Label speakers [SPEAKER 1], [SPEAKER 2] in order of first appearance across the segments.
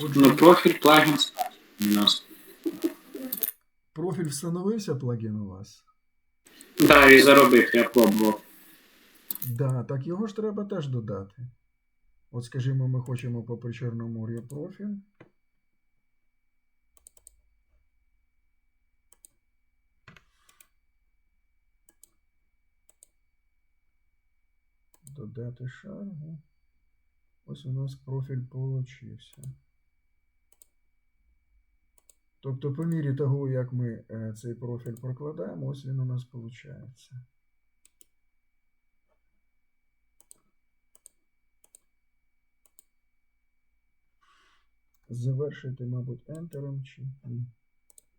[SPEAKER 1] Отже,
[SPEAKER 2] Ну, профіль плагін у нас.
[SPEAKER 1] профіль встановився плагін у вас?
[SPEAKER 2] Да, і заробив, я пробував.
[SPEAKER 1] Да, так його ж треба теж додати. От, скажімо, ми хочемо по Причорномор'я профіль. Додати шаргу. Ось у нас профіль получився. Тобто, по мірі того, як ми е, цей профіль прокладаємо, ось він у нас виходить. Завершити, мабуть, Enter чи.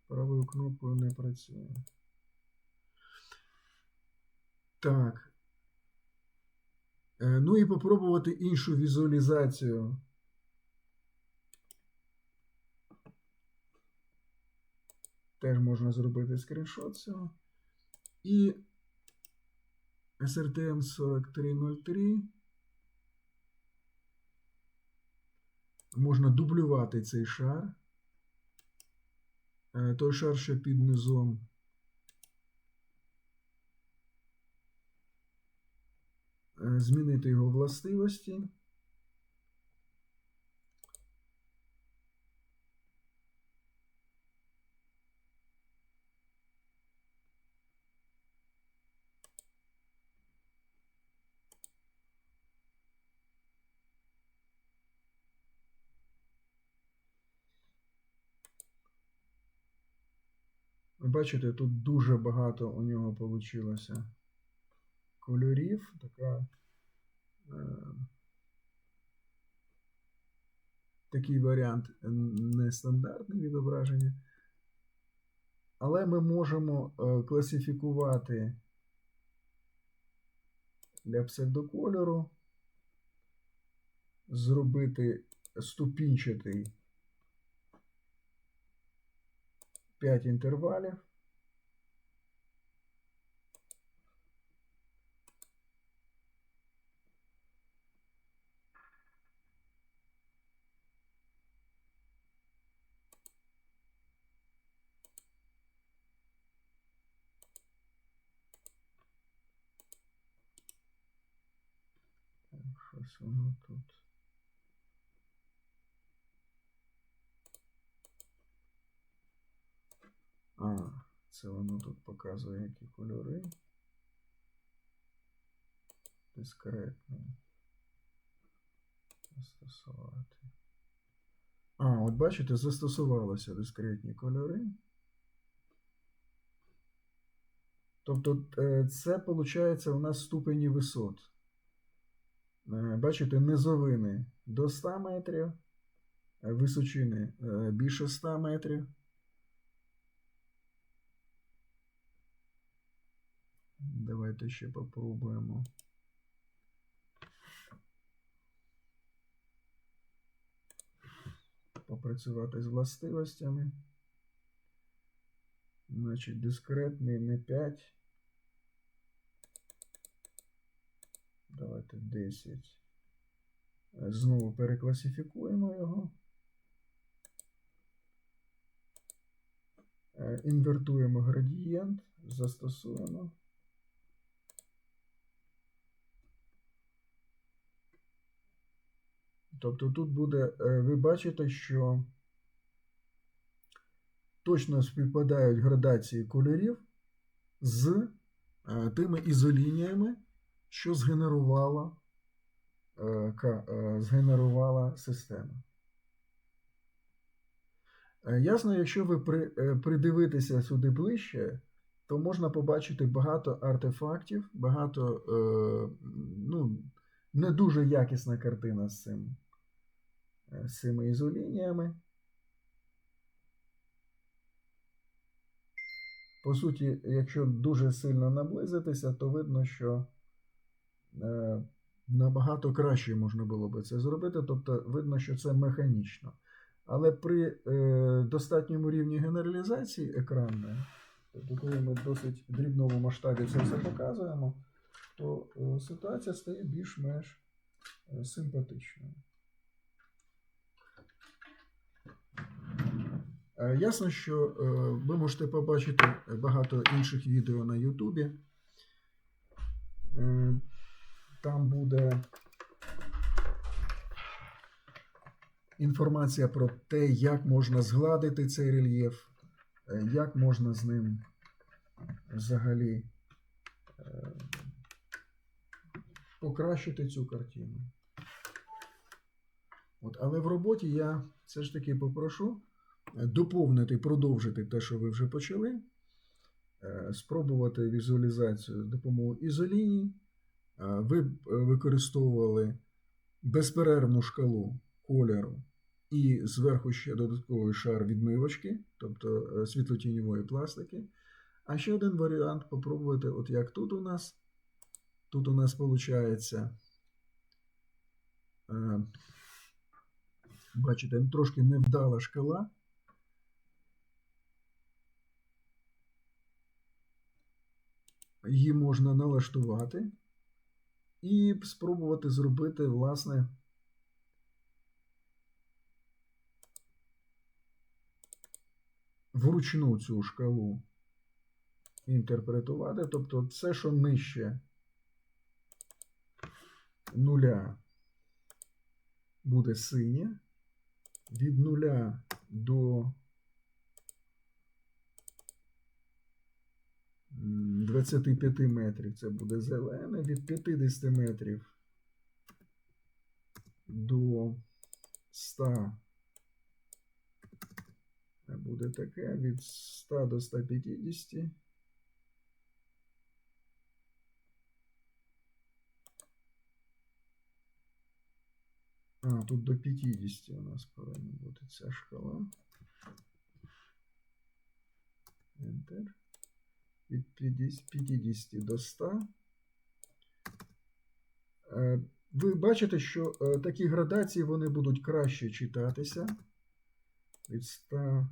[SPEAKER 1] Правою кнопкою не працює. Так. Е, Ну і попробувати іншу візуалізацію. Теж можна зробити скріншот цього. І SRTM 4303. Можна дублювати цей шар. Е, Той шар, що під низом. Е, Змінити його властивості. Ви бачите, тут дуже багато у нього вийшло кольорів. Така, е, такий варіант нестандартне відображення. Але ми можемо е, класифікувати для псевдокольору, зробити ступінчатий 5 інтервалів. Так, Щось воно тут. А, це воно тут показує, які кольори. Дискретно. Застосувати. А, от бачите, застосувалися дискретні кольори. Тобто е, це виходить у нас ступені висот. Е, Бачите, низовини до 100 метрів, е, височини е, більше 100 метрів. Давайте ще попробуємо. Попрацювати з властивостями. Значить, дискретний не 5. Давайте 10. Е, Знову перекласифікуємо його. Е, Інвертуємо градієнт, застосуємо. Тобто тут буде, е, ви бачите, що точно співпадають градації кольорів з е, тими ізолініями, що згенерувала, е, е, згенерувала система. Е, Ясно, якщо ви придивитеся сюди ближче, то можна побачити багато артефактів, багато ну, не дуже якісна картина з цим з цими ізолініями. По суті, якщо дуже сильно наблизитися, то видно, що набагато краще можна було би це зробити. Тобто видно, що це механічно. Але при е, достатньому рівні генералізації екранної, тобто коли ми в досить дрібному масштабі це все показуємо, то е, ситуація стає більш-менш е, симпатичною. Е, Ясно, що е, ви можете побачити багато інших відео на Ютубі. Там буде інформація про те, як можна згладити цей рельєф, е, як можна з ним взагалі е, покращити цю картину. От, але в роботі я все ж таки попрошу е, доповнити, продовжити те, що ви вже почали, спробувати візуалізацію допомогою ізоліній. Е, Ви е, використовували безперервну шкалу кольору і зверху ще додатковий шар відмивочки, тобто е, світлотіньової пластики. А ще один варіант попробувати, от як тут у нас. Тут у нас виходить, бачите, трошки невдала шкала. Її можна налаштувати і спробувати зробити, власне, вручну цю шкалу інтерпретувати. Тобто все, що нижче нуля буде синє, від нуля до 25 метрів це буде зелене, від 50 метрів до 100 це буде таке, від 100 до 150. А, тут до 50 у нас повинна бути ця шкала. Enter. Від 50 50 до 100. Е, Ви бачите, що е, такі градації вони будуть краще читатися. Від 100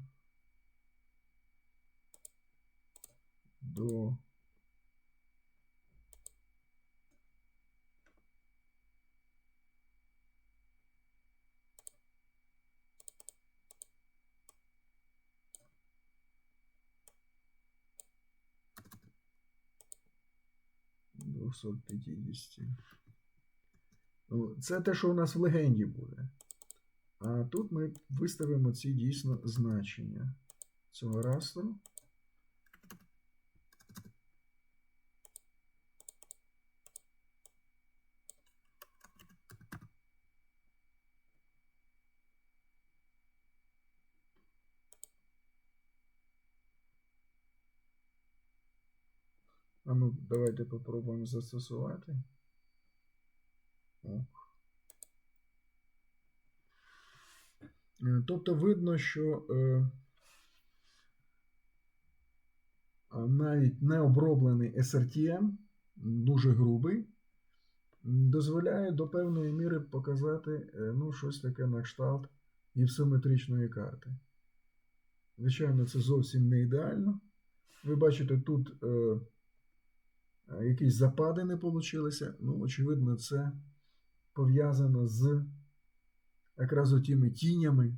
[SPEAKER 1] 250. Ну, це те, що у нас в легенді буде. А тут ми виставимо ці дійсно значення цього растру. Ну, давайте попробуємо застосувати. О. Е, Тобто видно, що е, навіть необроблений SRTM, дуже грубий, дозволяє до певної міри показати е, ну, щось таке на кшталт гіпсометричної карти. Звичайно, це зовсім не ідеально. Ви бачите, тут е, якісь запади не получилися. Ну, очевидно, це пов'язано з якраз отими тінями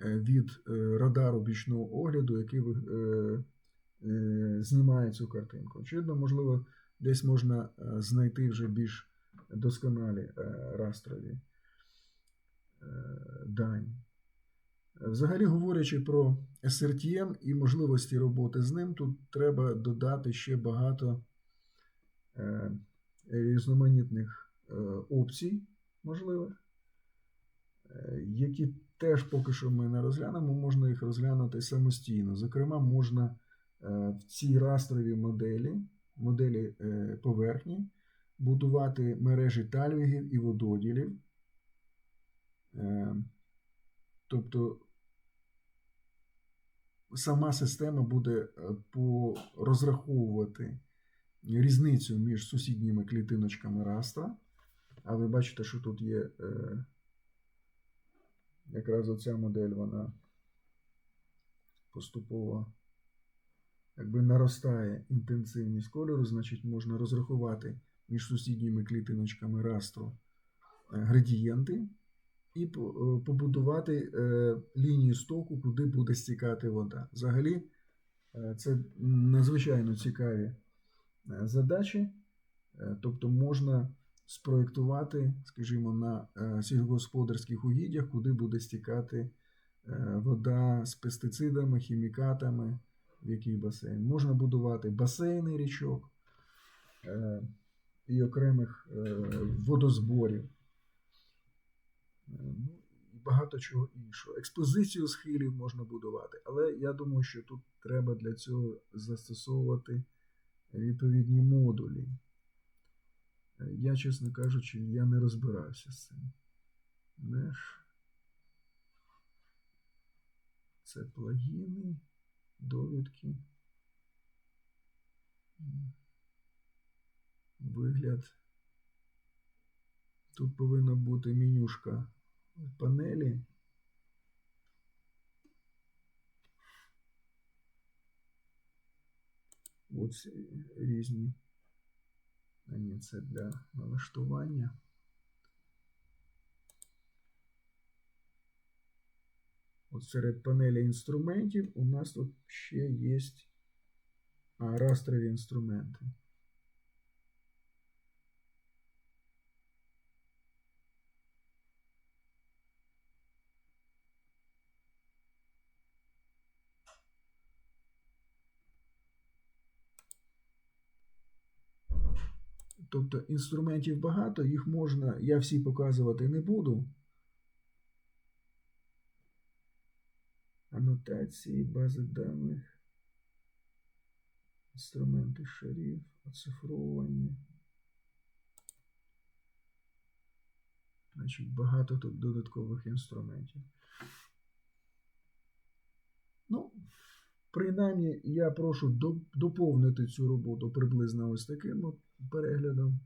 [SPEAKER 1] е, від е, радару бічного огляду, який е, е, знімає цю картинку. Очевидно, можливо, десь можна е, знайти вже більш досконалі е, растрові е, дані. Взагалі, говорячи про SRTM і можливості роботи з ним, тут треба додати ще багато е, різноманітних е, опцій можливих, е, які теж поки що ми не розглянемо, можна їх розглянути самостійно. Зокрема, можна е, в цій растровій моделі, моделі е, поверхні, будувати мережі тальвігів і вододілів. Е, Тобто сама система буде е, по- розраховувати різницю між сусідніми клітиночками растра. А ви бачите, що тут є е, якраз оця модель, вона поступово якби наростає інтенсивність кольору, значить можна розрахувати між сусідніми клітиночками растру е, градієнти і е, побудувати е, лінію стоку, куди буде стікати вода. Взагалі, е, це надзвичайно цікаві задачі. Е, Тобто можна спроєктувати, скажімо, на е, сільськогосподарських угіддях, куди буде стікати е, вода з пестицидами, хімікатами, в який басейн. Можна будувати басейни річок е, і окремих е, водозборів. Е, Ну, і багато чого іншого. Експозицію схилів можна будувати, але я думаю, що тут треба для цього застосовувати відповідні модулі. Е, Я, чесно кажучи, я не розбирався з цим. Меш. Це плагіни, довідки. Вигляд. Тут повинна бути менюшка панелі. Ось різні. А ні, це для налаштування. От серед панелі інструментів у нас тут ще є растрові інструменти. Тобто інструментів багато, їх можна, я всі показувати не буду. Анотації, бази даних, інструменти шарів, оцифровування. Значить, багато тут додаткових інструментів. Ну, принаймні, я прошу доповнити цю роботу приблизно ось таким от переглядом.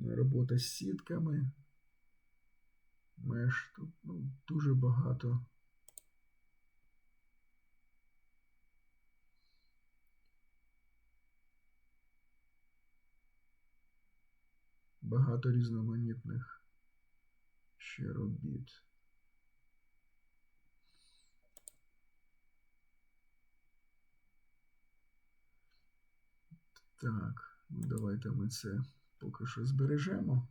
[SPEAKER 1] Робота з сітками. Меш тут ну, дуже багато. Багато різноманітних ще робіт. Так, ну давайте ми це поки що збережемо.